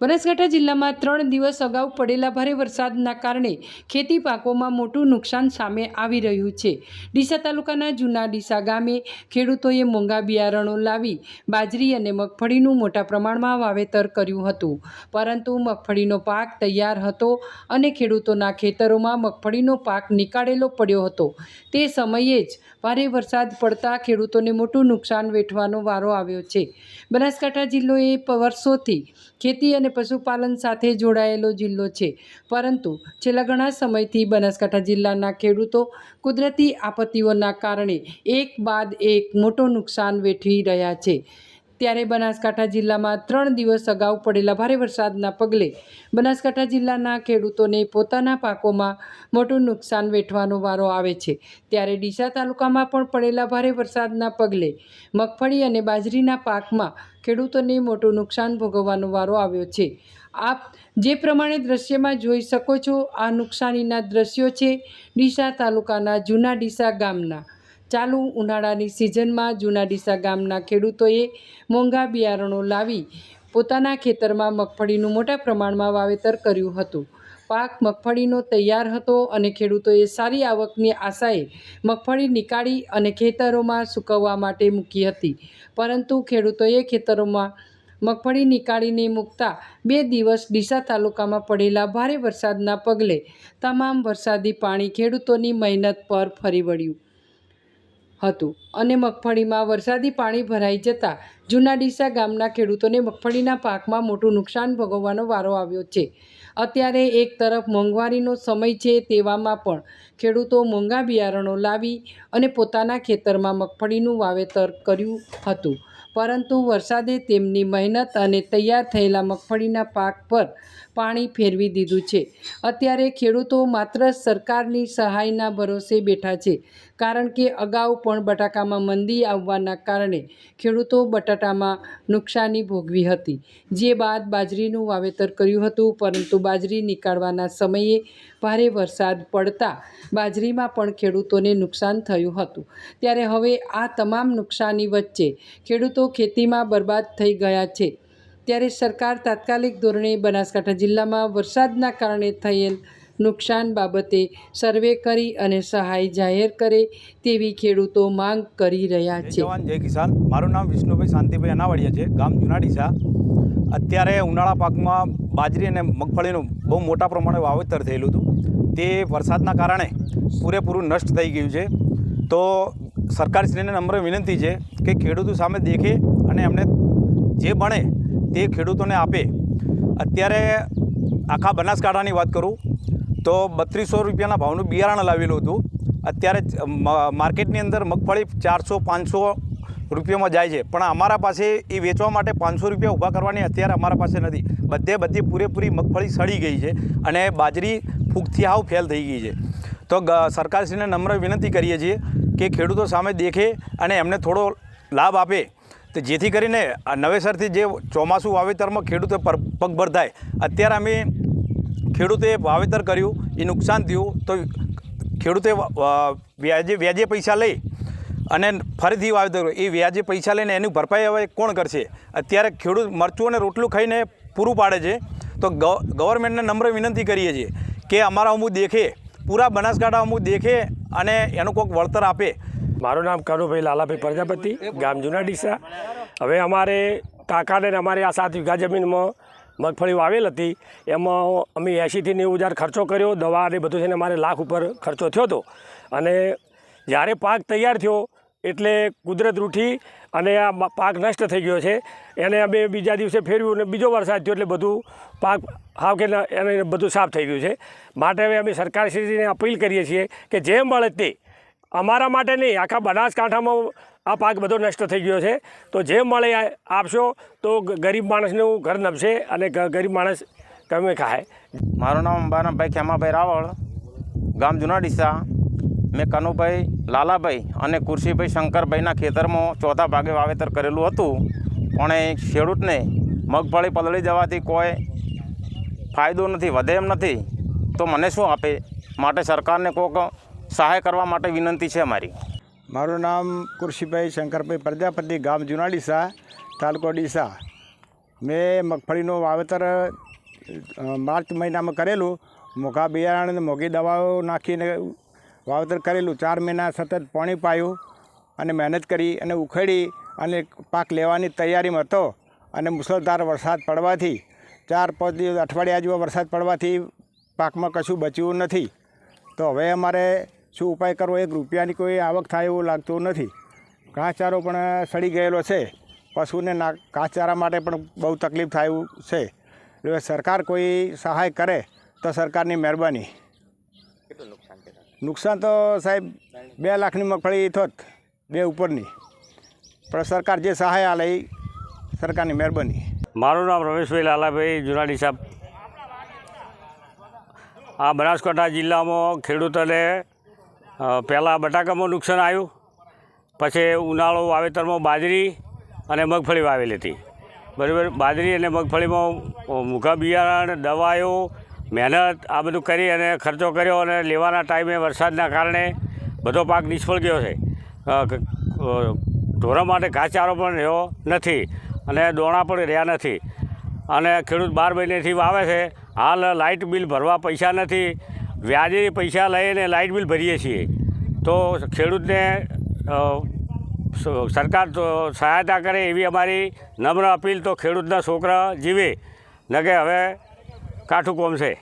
બનાસકાંઠા જિલ્લામાં ત્રણ દિવસ અગાઉ પડેલા ભારે વરસાદના કારણે ખેતી પાકોમાં મોટું નુકસાન સામે આવી રહ્યું છે. ડીસા તાલુકાના જૂના ડીસા ગામે ખેડૂતોએ મોંઘા બિયારણો લાવી બાજરી અને મગફળીનું મોટા પ્રમાણમાં વાવેતર કર્યું હતું. પરંતુ મગફળીનો પાક તૈયાર હતો અને ખેડૂતોના ખેતરોમાં મગફળીનો પાક નીકાળેલો પડ્યો હતો. તે સમયે જ ભારે વરસાદ પડતા ખેડૂતોને મોટું નુકસાન વેઠવાનો વારો આવ્યો છે. બનાસકાંઠા જિલ્લોએ વર્ષોથી ખેતી અને પશુપાલન સાથે જોડાયેલો જિલ્લો છે. પરંતુ છેલ્લા ઘણા સમયથી બનાસકાંઠા જિલ્લાના ખેડૂતો કુદરતી આપત્તિઓના કારણે એક બાદ એક મોટો નુકસાન વેઠી રહ્યા છે. ત્યારે બનાસકાંઠા જિલ્લામાં ત્રણ દિવસ અગાઉ પડેલા ભારે વરસાદના પગલે બનાસકાંઠા જિલ્લાના ખેડૂતોને પોતાના પાકોમાં મોટું નુકસાન વેઠવાનો વારો આવે છે. ત્યારે ડીસા તાલુકામાં પણ પડેલા ભારે વરસાદના પગલે મગફળી અને બાજરીના પાકમાં ખેડૂતોને મોટું નુકસાન ભોગવવાનો વારો આવ્યો છે. આપ જે પ્રમાણે દ્રશ્યમાં જોઈ શકો છો, આ નુકસાનીના દ્રશ્યો છે ડીસા તાલુકાના જૂના ડીસા ગામના. ચાલુ ઉનાળાની સિઝનમાં જૂના ડીસા ગામના ખેડૂતોએ મોંઘા બિયારણો લાવી પોતાના ખેતરમાં મગફળીનું મોટા પ્રમાણમાં વાવેતર કર્યું હતું. પાક મગફળીનો તૈયાર હતો અને ખેડૂતોએ સારી આવકની આશાએ મગફળી નીકાળી અને ખેતરોમાં સૂકવવા માટે મૂકી હતી. પરંતુ ખેડૂતોએ ખેતરોમાં મગફળી નીકાળીને મૂકતા બે દિવસ ડીસા તાલુકામાં પડેલા ભારે વરસાદના પગલે તમામ વરસાદી પાણી ખેડૂતોની મહેનત પર ફરી વળ્યું. હતું. અને મગફળીમાં વરસાદી પાણી ભરાઈ જતાં જૂના ડીસા ગામના ખેડૂતોને મગફળીના પાકમાં મોટું નુકસાન ભોગવવાનો વારો આવ્યો છે. અત્યારે એક તરફ મોંઘવારીનો સમય છે તેવામાં પણ ખેડૂતો મોંઘા બિયારણો લાવી અને પોતાના ખેતરમાં મગફળીનું વાવેતર કર્યું હતું. પરંતુ વરસાદે તેમની મહેનત અને તૈયાર થયેલા મગફળીના પાક પર પાણી ફેરવી દીધું છે. અત્યારે ખેડૂતો માત્ર સરકારની સહાયના ભરોસે બેઠા છે. કારણ કે અગાઉ પણ બટાકામાં મંદી આવવાના કારણે ખેડૂતો બટાટામાં નુકસાની ભોગવી હતી. જે બાદ બાજરીનું વાવેતર કર્યું હતું, પરંતુ બાજરી નીકાળવાના સમયે ભારે વરસાદ પડતા બાજરીમાં પણ ખેડૂતોને નુકસાન થયું હતું. ત્યારે હવે આ તમામ નુકસાની વચ્ચે ખેડૂતો ખેતીમાં બરબાદ થઈ ગયા છે. ત્યારે સરકાર તાત્કાલિક ધોરણે બનાસકાંઠા જિલ્લામાં વરસાદના કારણે થયેલ નુકસાન બાબતે સર્વે કરી અને સહાય જાહેર કરે તેવી ખેડૂતો માંગ કરી રહ્યા છે. જવાન જય કિસાન. મારું નામ વિષ્ણુભાઈ શાંતિભાઈ અનાવાડિયા છે ગામ જુનાડીસા. અત્યારે ઉનાળા પાકમાં બાજરી અને મગફળીનું બહુ મોટા પ્રમાણે વાવેતર થયેલું હતું. તે વરસાદના કારણે પૂરેપૂરું નષ્ટ થઈ ગયું છે. તો સરકારશ્રીને નમ્ર વિનંતી છે કે ખેડૂતો સામે દેખે અને એમને જે બને તે ખેડૂતોને આપે. અત્યારે આખા બનાસકાંઠાની વાત કરું તો બત્રીસો રૂપિયાના ભાવનું બિયારણ લાવેલું હતું. અત્યારે માર્કેટની અંદર મગફળી ચારસો, પાંચસો રૂપિયામાં જાય છે. પણ અમારા પાસે એ વેચવા માટે પાંચસો રૂપિયા ઊભા કરવાની અત્યારે અમારા પાસે નથી. બધે બધી પૂરેપૂરી મગફળી સડી ગઈ છે અને બાજરી ફૂગથી હાવ ફેલ થઈ ગઈ છે. તો સરકારશ્રીને નમ્ર વિનંતી કરીએ છીએ કે ખેડૂતો સામે દેખે અને એમને થોડો લાભ આપે. તો જેથી કરીને નવેસરથી જે ચોમાસું વાવેતરમાં ખેડૂતો પગભર થાય. અત્યારે અમે ખેડૂતે વાવેતર કર્યું, એ નુકસાન થયું, તો ખેડૂતે વ્યાજે વ્યાજે પૈસા લઈ અને ફરીથી વાવેતર. એ વ્યાજે પૈસા લઈને એની ભરપાઈ હવે કોણ કરશે? અત્યારે ખેડૂત મરચું અને રોટલું ખાઈને પૂરું પાડે છે. તો ગવ- ગવર્મેન્ટને નમ્ર વિનંતી કરીએ છીએ કે અમારા અમુક દેખે, પૂરા બનાસકાંઠા અમુક દેખે અને એનું કોઈક વળતર આપે. મારું નામ કનુભાઈ લાલાભાઈ પ્રજાપતિ, ગામ જુના ડીસા. હવે અમારે કાકાને અમારે આ સાત વીઘા જમીનમાં મગફળી વાવેલ હતી. એમાં અમે એંશીથી નેવું હજાર ખર્ચો કર્યો. દવા અને બધું થઈને મારે લાખ ઉપર ખર્ચો થયો હતો. અને જ્યારે પાક તૈયાર થયો, એટલે કુદરત રૂઠી અને આ પાક નષ્ટ થઈ ગયો છે. એને અમે બીજા દિવસે ફેરવ્યું અને બીજો વરસાદ થયો એટલે બધું પાક હાવ કે એને બધું સાફ થઈ ગયું છે. માટે હવે અમે સરકારશ્રીને અપીલ કરીએ છીએ કે જે મળે તે અમારા માટે નહીં, આખા બનાસકાંઠામાં આ પાક બધો નષ્ટ થઈ ગયો છે. તો જે મળે આપશો તો ગરીબ માણસનું ઘર નભશે અને ગરીબ માણસ કમે ખાય. મારું નામ અંબાનાભાઈ ખેમાભાઈ રાવળ, ગામ જૂના ડીસા મેં કનુભાઈ, લાલાભાઈ અને કુરશીભાઈ શંકરભાઈના ખેતરમાં ચોથા ભાગે વાવેતર કરેલું હતું. પણ એ ખેડૂતને મગફળી પલળી જવાથી કોઈ ફાયદો નથી, વધે એમ નથી. તો મને શું આપે? માટે સરકારને કોઈક સહાય કરવા માટે વિનંતી છે અમારી. મારું નામ કુરશીભાઈ શંકરભાઈ પ્રજાપતિ, ગામ જુનાડીસા તાલુકો ડીસા. મેં મગફળીનું વાવેતર માર્ચ મહિનામાં કરેલું. મોઘા બિયારણ મોઘી દવાઓ નાખીને વાવેતર કરેલું. ચાર મહિના સતત પાણી પાયું અને મહેનત કરી અને ઉખેડી અને પાક લેવાની તૈયારીમાં હતો અને મુસળધાર વરસાદ પડવાથી, ચાર પાંચ દિવસ અઠવાડિયા જેવો વરસાદ પડવાથી પાકમાં કશું બચ્યું નથી. તો હવે અમારે શું ઉપાય કરવો? એક રૂપિયાની કોઈ આવક થાય એવું લાગતું નથી. ઘાસચારો પણ સડી ગયેલો છે. પશુને ના ઘાસચારા માટે પણ બહુ તકલીફ થાય એવું છે. એટલે સરકાર કોઈ સહાય કરે તો સરકારની મહેરબાની. નુકસાન તો સાહેબ બે લાખની મગફળી થોત બે ઉપરની. પણ સરકાર જે સહાય આલે એ સરકારની મહેરબાની. મારું નામ રમેશભાઈ લાલાભાઈ જુનાડી સાહેબ આ બનાસકાંઠા જિલ્લામાં ખેડૂતોને પહેલાં બટાકામાં નુકસાન આવ્યું. પછી ઉનાળો વાવેતરમાં બાજરી અને મગફળી વાવેલી હતી. બરાબર? બાજરી અને મગફળીમાં મૂઘા બિયારણ દવાઓ, મહેનત આ બધું કરી અને ખર્ચો કર્યો અને લેવાના ટાઈમે વરસાદના કારણે બધો પાક નિષ્ફળ ગયો છે. ઢોરા માટે ઘાસચારો પણ રહ્યો નથી અને દોણા પણ રહ્યા નથી. અને ખેડૂત બાર મહિનેથી વાવે છે. હાલ લાઇટ બિલ ભરવા પૈસા નથી. વ્યાજે પૈસા લઈને લાઇટ બિલ ભરીએ છીએ. તો ખેડૂતને સરકાર સહાયતા કરે એવી અમારી નમ્ર અપીલ તો ખેડૂતના છોકરા જીવે. ન કે હવે કાઠું કોમ છે.